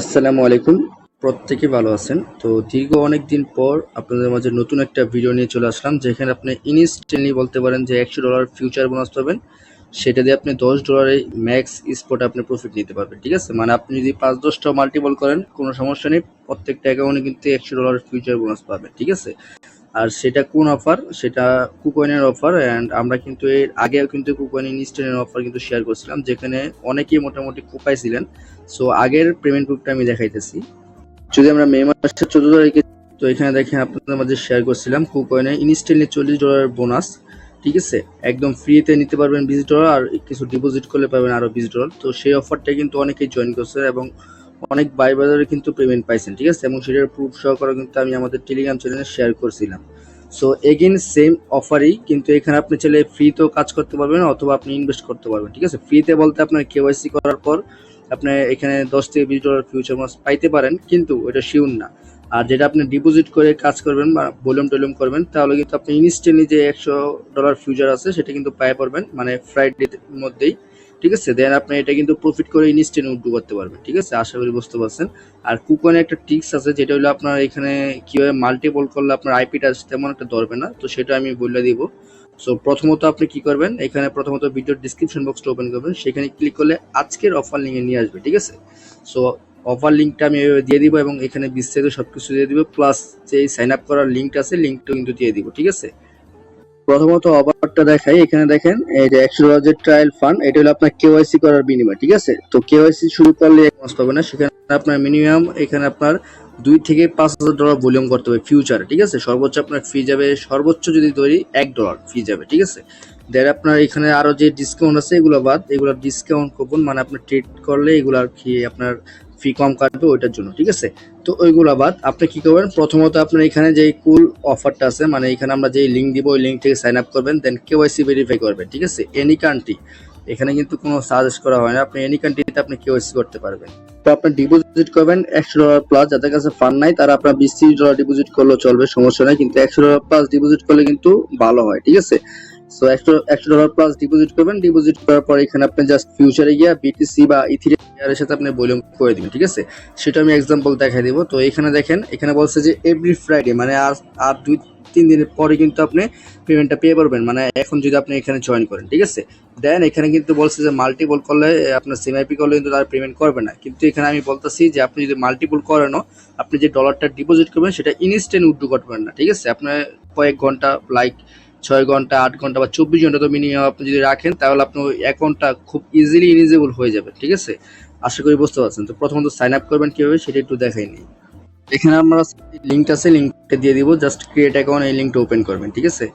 আসসালামু আলাইকুম। প্রত্যেকে ভালো আছেন। তো দীর্ঘ অনেক দিন পর আপনাদের মাঝে নতুন একটা ভিডিও নিয়ে চলে আসলাম, যেখানে আপনি ইনস্ট্যান্টলি বলতে পারেন যে একশো ডলার ফিউচার বোনাস পাবেন। সেটা দিয়ে আপনি দশ ডলারে ম্যাক্স স্পটে আপনি প্রফিট নিতে পারবেন, ঠিক আছে? মানে আপনি যদি পাঁচ দশটা মাল্টিপল করেন, কোনো সমস্যা নেই। প্রত্যেকটা অ্যাকাউন্টে কিন্তু একশো ডলার ফিউচার বোনাস পাবেন, ঠিক আছে? আর সেটা কোন অফার সেটা কুকয়েনের অফার অ্যান্ড আমরা কিন্তু এর আগেও কিন্তু কুকয়েন ইনস্ট্যান্টের অফার কিন্তু শেয়ার করছিলাম, যেখানে অনেকেই মোটামুটি কোপাইছিলেন সো আগের পেমেন্ট গ্রুপটা আমি দেখাইতেছি। যদি আমরা মে মাসের চোদ্দ তারিখে, তো এখানে দেখেন আপনাদের মাঝে শেয়ার করছিলাম কুকয়েনে ইনস্ট্যান্টলি চল্লিশ ডলার বোনাস ঠিক আছে? একদম ফ্রিতে নিতে পারবেন বিশ ডলার আর কিছু ডিপোজিট করলে পাবেন আরও বিশ ডলার তো সেই অফারটা কিন্তু অনেকেই জয়েন করছে এবং অনেক বাই বাজারে কিন্তু পেমেন্ট পাইছেন, ঠিক আছে? এবং সেটার প্রুফ সহকারে কিন্তু আমি আমাদের টেলিগ্রাম চ্যানেলে শেয়ার করছিলাম। সো এগেন সেম অফারই কিন্তু এখানে আপনি চাইলে ফ্রিতেও কাজ করতে পারবেন অথবা আপনি ইনভেস্ট করতে পারবেন, ঠিক আছে? ফ্রিতে বলতে আপনার কেওয়াইসি করার পর আপনি এখানে দশ থেকে বিশ ডলার ফিউচার মাস পাইতে পারেন, কিন্তু ওটা শিওর না। আর যেটা আপনি ডিপোজিট করে কাজ করবেন বা ভলিউম টলিউম করবেন, তাহলে কিন্তু আপনি ইনস্ট্যান্টলি যে একশো ডলার ফিউচার আছে, সেটা কিন্তু পাই পারবেন মানে ফ্রাইডের মধ্যেই। ঠিক আছে? দেন আপনি এটা কিন্তু প্রফিট করে ইনস্ট্যান্ট উড্ডু করতে পারবেন, ঠিক আছে? আশা করি বুঝতে পারছেন। আর কুকনে একটা টিক্স আছে, যেটা হলো আপনার এখানে কীভাবে মাল্টিপল করলে আপনার আইপিটা তেমন একটা ধরবে না, তো সেটা আমি বলে দিব। সো প্রথমত আপনি কি করবেন? এখানে প্রথমত ভিডিওর ডিসক্রিপশন বক্সটা ওপেন করবেন। সেখানে ক্লিক করলে আজকের অফার লিঙ্কে নিয়ে আসবে, ঠিক আছে? সো অফার লিঙ্কটা আমি এভাবে দিয়ে দিব এবং এখানে বিস্তারিত সব কিছু দিয়ে দিব প্লাস যে সাইন আপ করার লিঙ্কটা আছে লিঙ্কটা কিন্তু দিয়ে দিব, ঠিক আছে? প্রথমত অফারটা দেখাই। এখানে দেখেন, এই যে একশো ডলার যে ট্রায়াল ফান্ড এটা হলো আপনার কেওয়াইসি করার বিনিময়, ঠিক আছে? তো কেওয়াইসি শুরু করলে এক মাস পাবে না, সেখানে আপনার মিনিমাম এখানে আপনার দুই থেকে পাঁচ হাজার ডলার ভলিউম করতে হবে ফিউচারে ঠিক আছে? সর্বোচ্চ আপনার ফি যাবে, সর্বোচ্চ যদি তৈরি, এক ডলার ফি যাবে, ঠিক আছে? দেন আপনার এখানে আরও যে ডিসকাউন্ট আছে, এগুলো বাদ, এগুলো ডিসকাউন্ট কুপন মানে আপনি ট্রেড করলে এগুলো আর কি আপনার ফি কম কাটবে ওইটার জন্য, ঠিক আছে? তো ওইগুলা বাদ। আপনি কি করবেন? প্রথমত আপনার এখানে যে কুল অফারটা আছে মানে এখানে আমরা যে লিঙ্ক দিব, ওই লিঙ্ক থেকে সাইন আপ করবেন দেন কেওয়াইসি ভেরিফাই করবেন, ঠিক আছে? এনি কান্ট্রি এখানে কিন্তু কোনো সাজেস্ট করা হয় না। আপনি এনি কান্ট্রিতে আপনি কেওয়াইসি করতে পারবেন। তো আপনি ডিপোজিট করবেন একশো ডলার প্লাস যাদের কাছে ফান্ড নাই, তারা আপনার বিশ ত্রিশ ডলার ডিপোজিট করলেও চলবে, সমস্যা নাই, কিন্তু একশো ডলার প্লাস ডিপোজিট করলে কিন্তু ভালো হয়, ঠিক আছে? সো একশো একশো ডলার প্লাস ডিপোজিট করবেন। ডিপোজিট করার পর এখানে আপনি জাস্ট ফিউচারে গিয়া বিটিসি বা ইথিরিয়ামের সাথে আপনি ভলিউম করে দিবেন, ঠিক আছে? সেটা আমি এক্সাম্পল দেখাই দিব। তো এখানে দেখেন, এখানে বলছে যে এভরি ফ্রাইডে মানে আর আর দুই, তিন দিনের পরে কিন্তু আপনি পেমেন্টটা পেয়ে পারবেন। মানে এখন যদি আপনি এখানে জয়েন করেন, ঠিক আছে? দেন এখানে কিন্তু বলছে যে মাল্টিপল করলে আপনার সিমআইপি করলে কিন্তু তারা পেমেন্ট করবে না। কিন্তু এখানে আমি বলতেছি যে আপনি যদি মাল্টিপল করেনও, আপনি যে ডলারটা ডিপোজিট করবেন, সেটা ইনস্ট্যান্ট উড্ডু করবেন না, ঠিক আছে? আপনার কয়েক ঘণ্টা লাইক ছয় ঘণ্টা, আট ঘণ্টা বা চব্বিশ ঘণ্টা তো মিনিমাম আপনি যদি রাখেন, তাহলে আপনার অ্যাকাউন্টটা খুব ইজিলি ইনিজেবল হয়ে যাবে, ঠিক আছে? আশা করি বুঝতে পারছেন। তো প্রথমত সাইন আপ করবেন কীভাবে সেটা একটু দেখাই নিই। এখানে আমরা লিঙ্ক আছে লিঙ্কটা দিয়ে দিব জাস্ট ক্রিয়েট অ্যাকাউন্ট এই লিঙ্কটা ওপেন করবেন, ঠিক আছে?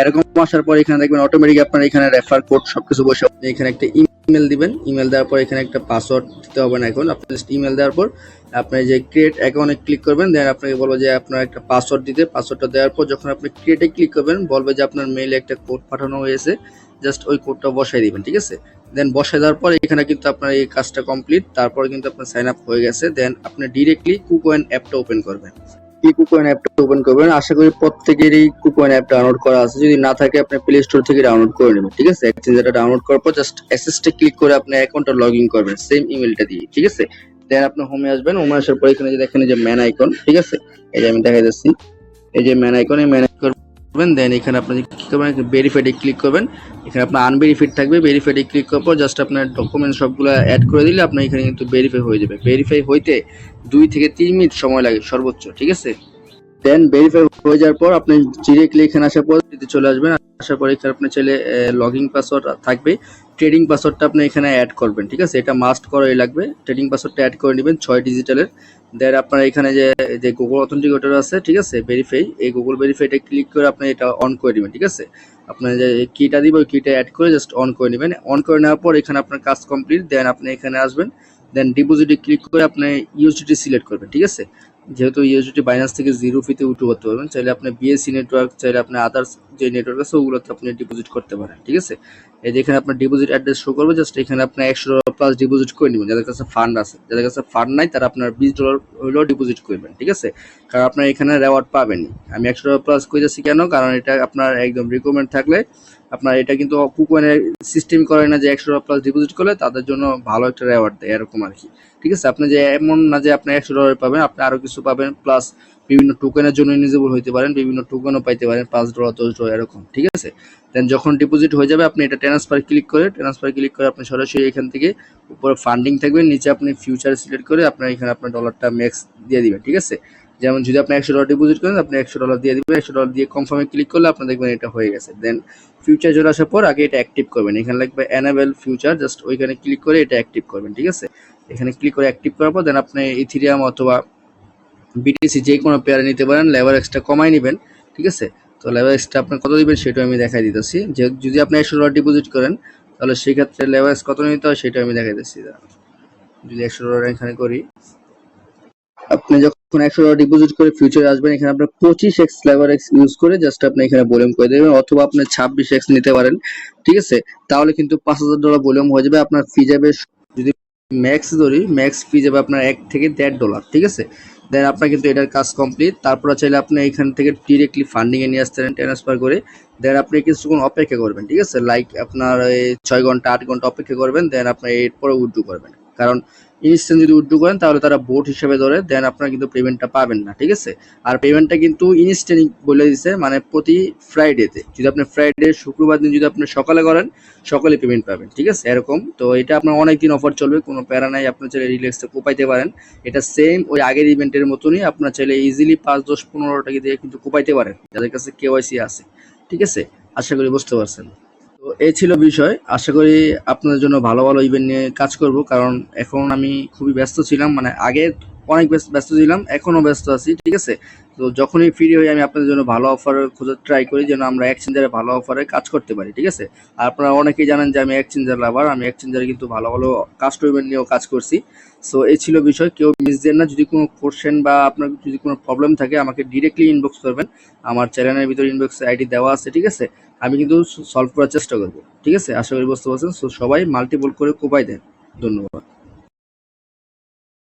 এরকম আসার পর এখানে দেখবেন অটোমেটিক আপনার এখানে রেফার কোড সবকিছু বসে, আপনি এখানে একটা ইমেল দিবেন। ইমেল দেওয়ার পর এখানে একটা পাসওয়ার্ড দিতে হবে না এখন। আপনি জাস্ট ইমেল দেওয়ার পর আপনি যে ক্রিয়েট অ্যাকাউন্টে ক্লিক করবেন দেন আপনাকে বলব যে আপনার একটা পাসওয়ার্ড দিতে। পাসওয়ার্ডটা দেওয়ার পর যখন আপনি ক্রিয়েটে ক্লিক করবেন, বলবে যে আপনার মেইলে একটা কোড পাঠানো হয়েছে। জাস্ট ওই কোডটা বসাই দিবেন, ঠিক আছে? দেন বসাই দেওয়ার পর এখানে কিন্তু আপনার এই কাজটা কমপ্লিট তারপর কিন্তু আপনার সাইন আপ হয়ে গেছে। দেন আপনি ডিরেক্টলি কুকোয়েন অ্যাপটা ওপেন করবেন। কি কুপন অ্যাপটা ওপেন করবেন, আশা করি প্রত্যেকেরই কুপন অ্যাপ ডাউনলোড করা আছে। যদি না থাকে, আপনি প্লে স্টোর থেকে ডাউনলোড করে নেবেন, ঠিক আছে? এক্সচেঞ্জারটা ডাউনলোড করার পর জাস্ট অ্যাসেসটে ক্লিক করে আপনার অ্যাকাউন্টটা লগ ইন করবেন সেম ইমেলটা দিয়ে, ঠিক আছে? দেন আপনি হোমে আসবেন হোমে আসার পর এখানে যে দেখেন এই যে ম্যান আইকন ঠিক আছে? এই যে আমি দেখাই যাচ্ছি এই যে ম্যান আইকন এই ম্যান করবেন দেন এখানে আপনি কি করবেন ভেরিফাইডে ক্লিক করবেন। এখানে আপনার আনভেরিফাইড থাকবে ভেরিফাইডে ক্লিক করার পর জাস্ট আপনার ডকুমেন্ট সবগুলো অ্যাড করে দিলে আপনার এখানে কিন্তু ভেরিফাই হয়ে যাবে। ভেরিফাই হইতে দুই থেকে তিন মিনিট সময় লাগে সর্বোচ্চ, ঠিক আছে? দেন ভেরিফাই হয়ে যাওয়ার পর আপনি ডিরেক্টলি এখানে আসার পর চলে আসবেন, আসার পর এখানে আপনার চাইলে লগইন পাসওয়ার্ড থাকবে। ট্রেডিং পাসওয়ার্ডটা আপনি এখানে অ্যাড করবেন, ঠিক আছে? এটা মাস্ট করাই লাগবে। ট্রেডিং পাসওয়ার্ডটা অ্যাড করে নেবেন ছয় ডিজিটালের দেন আপনার এখানে যে যে গুগল অথেন্টিকেটর আছে, ঠিক আছে? ভেরিফাই এই গুগল ভেরিফাইটা ক্লিক করে আপনি এটা অন করে নেবেন, ঠিক আছে? আপনার যে কিটা দিব কিটা অ্যাড করে জাস্ট অন করে নেবেন। অন করে নেওয়ার পর এখানে আপনার কাজ কমপ্লিট দেন আপনি এখানে আসবেন। দেন ডিপোজিটে ক্লিক করে আপনি ইউএসডিটি সিলেক্ট করবেন, ঠিক আছে? যেহেতু ইউএসডিটি বাইনান্স থেকে জিরো ফিতে উঠে করতে পারবেন, চাইলে আপনি বিএসসি নেটওয়ার্ক চাইলে আপনি আদার্স যে নেটওয়ার্ক আছে ওগুলোতে আপনি ডিপোজিট করতে পারেন, ঠিক আছে? এই আপনার ডিপোজিট অ্যাড্রেস শো করবে জাস্ট এখানে আপনার একশো ডলার প্লাস ডিপোজিট করে নেবেন। যাদের কাছে ফান্ড আছে, যাদের কাছে ফান্ড নাই, তারা আপনার বিশ ডলার হলেও ডিপোজিট করবেন, ঠিক আছে? কারণ আপনার এখানে রেওয়ার্ড পাবেনই। আমি একশো ডলার প্লাস করে যাচ্ছি কেন? কারণ এটা আপনার একদম রিকমেন্ড থাকলে আপনার এটা কিন্তু কুকয়েনের সিস্টেম করে না যে একশো ডলার প্লাস ডিপোজিট করলে, তাদের জন্য ভালো একটা রেওয়ার্ড দেয়, এরকম আর কি। ঠিক আছে? আপনি যে এমন না যে আপনি একশো ডলার পাবেন, আপনি আরও কিছু পাবেন প্লাস বিভিন্ন টোকেনের জন্য ইলিজিবল হইতে পারেন, বিভিন্ন টোকেনও পাইতে পারেন, পাঁচ ডলার দশ ডলার এরকম, ঠিক আছে? দেন যখন ডিপোজিট হয়ে যাবে, আপনি এটা ট্রান্সফার ক্লিক করে ট্রান্সফার ক্লিক করে আপনি সরাসরি এখান থেকে উপরে ফান্ডিং থাকবে, নিচে আপনি ফিউচার সিলেক্ট করে আপনার এখানে আপনার ডলারটা ম্যাক্স দিয়ে দিবেন, ঠিক আছে? যেমন যদি আপনি একশো ডলার ডিপোজিট করেন, আপনি একশো ডলার দিয়ে দিবেন, একশো ডলার দিয়ে কনফার্মে ক্লিক করলে আপনি দেখবেন এটা হয়ে গেছে। দেন ফিউচার চলে আসার পর আগে এটা অ্যাক্টিভ করবেন। এখানে লাগবে অ্যানাবেল ফিউচার জাস্ট ওইখানে ক্লিক করে এটা অ্যাক্টিভ করবেন, ঠিক আছে? এখানে ক্লিক করে অ্যাক্টিভ করার পর দেন আপনি ইথিরিয়াম অথবা বিটিসি যে কোনো পেয়ারে নিতে পারেন লেবার এক্সট্রা কমাই নেবেন, ঠিক আছে? তো লেবার এক্সট্রা আপনি কত দিবেন সেটা আমি দেখাই দিতেছি। যে যদি আপনি একশো ডলার ডিপোজিট করেন, তাহলে সেই ক্ষেত্রে লেবার কত নিতে হয় সেটা আমি দেখাই দিচ্ছি যদি একশো ডলার এখানে করি। আপনি যখন একশো ডলার ডিপোজিট করে ফিউচারে আসবেন, এখানে আপনার পঁচিশ এক্স লেবার এক্স ইউজ করে জাস্ট আপনি এখানে ভলিউম করে দেবেন, অথবা আপনি ছাব্বিশ এক্স নিতে পারেন। ঠিক আছে? তাহলে কিন্তু পাঁচ হাজার ডলার ভলিউম হয়ে যাবে, আপনার ফি যাবে যদি ম্যাক্স ধরি ম্যাক্স ফি যাবে আপনার এক থেকে দেড় ডলার ঠিক আছে? দেন আপনার কিন্তু এটার কাজ কমপ্লিট তারপর চাইলে আপনি এখান থেকে ডিরেক্টলি ফান্ডিংয়ে নিয়ে আসতে পারেন ট্রান্সফার করে। দেন আপনি কিছুক্ষণ অপেক্ষা করবেন, ঠিক আছে? লাইক আপনার ছয় ঘণ্টা, আট ঘণ্টা অপেক্ষা করবেন দেন আপনি এরপরে উইথড্র করবেন। কারণ ইনস্ট্যান্ট যদি উইথড্র করেন, তাহলে তারা বোট হিসেবে ধরে দেন আপনার কিন্তু পেমেন্টটা পাবেন না, ঠিক আছে? আর পেমেন্টটা কিন্তু ইনস্ট্যান্ট বলে দিছে মানে প্রতি ফ্রাইডেতে যদি আপনি ফ্রাইডে শুক্রবার দিন যদি আপনি সকালে করেন, সকালে পেমেন্ট পাবেন, ঠিক আছে? এরকম। তো এটা আপনার অনেক দিন অফার চলবে, কোনো প্যারা নাই, আপনার চাইলে রিল্যাক্সে কোপাইতে পারেন। এটা সেম ওই আগের ইভেন্টের মতনই আপনার চাইলে ইজিলি পাঁচ, দশ, পনেরো টাকা দিয়ে কিন্তু কোপাইতে পারেন, যাদের কাছে কেওয়াইসি আছে, ঠিক আছে? আশা করি বুঝতে পারছেন। তো এই ছিল বিষয়। আশা করি আপনাদের জন্য ভালো ভালো ইভেন্ট নিয়ে কাজ করব, কারণ এখন আমি খুবই ব্যস্ত ছিলাম। মানে আগে অনেক ব্যস্ত ছিলাম এখনও ব্যস্ত আছি, ঠিক আছে? তো যখনই ফ্রি হই, আমি আপনাদের জন্য ভালো অফার খোঁজার ট্রাই করি, যেন আমরা এক্সচেঞ্জারে ভালো অফারে কাজ করতে পারি, ঠিক আছে? আর আপনারা অনেকেই জানেন যে আমি এক্সচেঞ্জার লাভার আমি এক্সচেঞ্জারে কিন্তু ভালো ভালো কাস্টম ইভেন্ট নিয়েও কাজ করছি। সো এই ছিল বিষয়, কেউ মিস দেন না, যদি কোনো কোশ্চেন বা আপনার যদি কোনো প্রবলেম থাকে, আমাকে ডিরেক্টলি ইনবক্স করবেন। আমার চ্যানেলের ভিতরে ইনবক্স আইডি দেওয়া আছে, ঠিক আছে? আমি কিন্তু সলভ করার চেষ্টা করব, ঠিক আছে? আশা করি বুঝতে পারছেন। সো সবাই মাল্টিপল করে কোপাই দেন। ধন্যবাদ।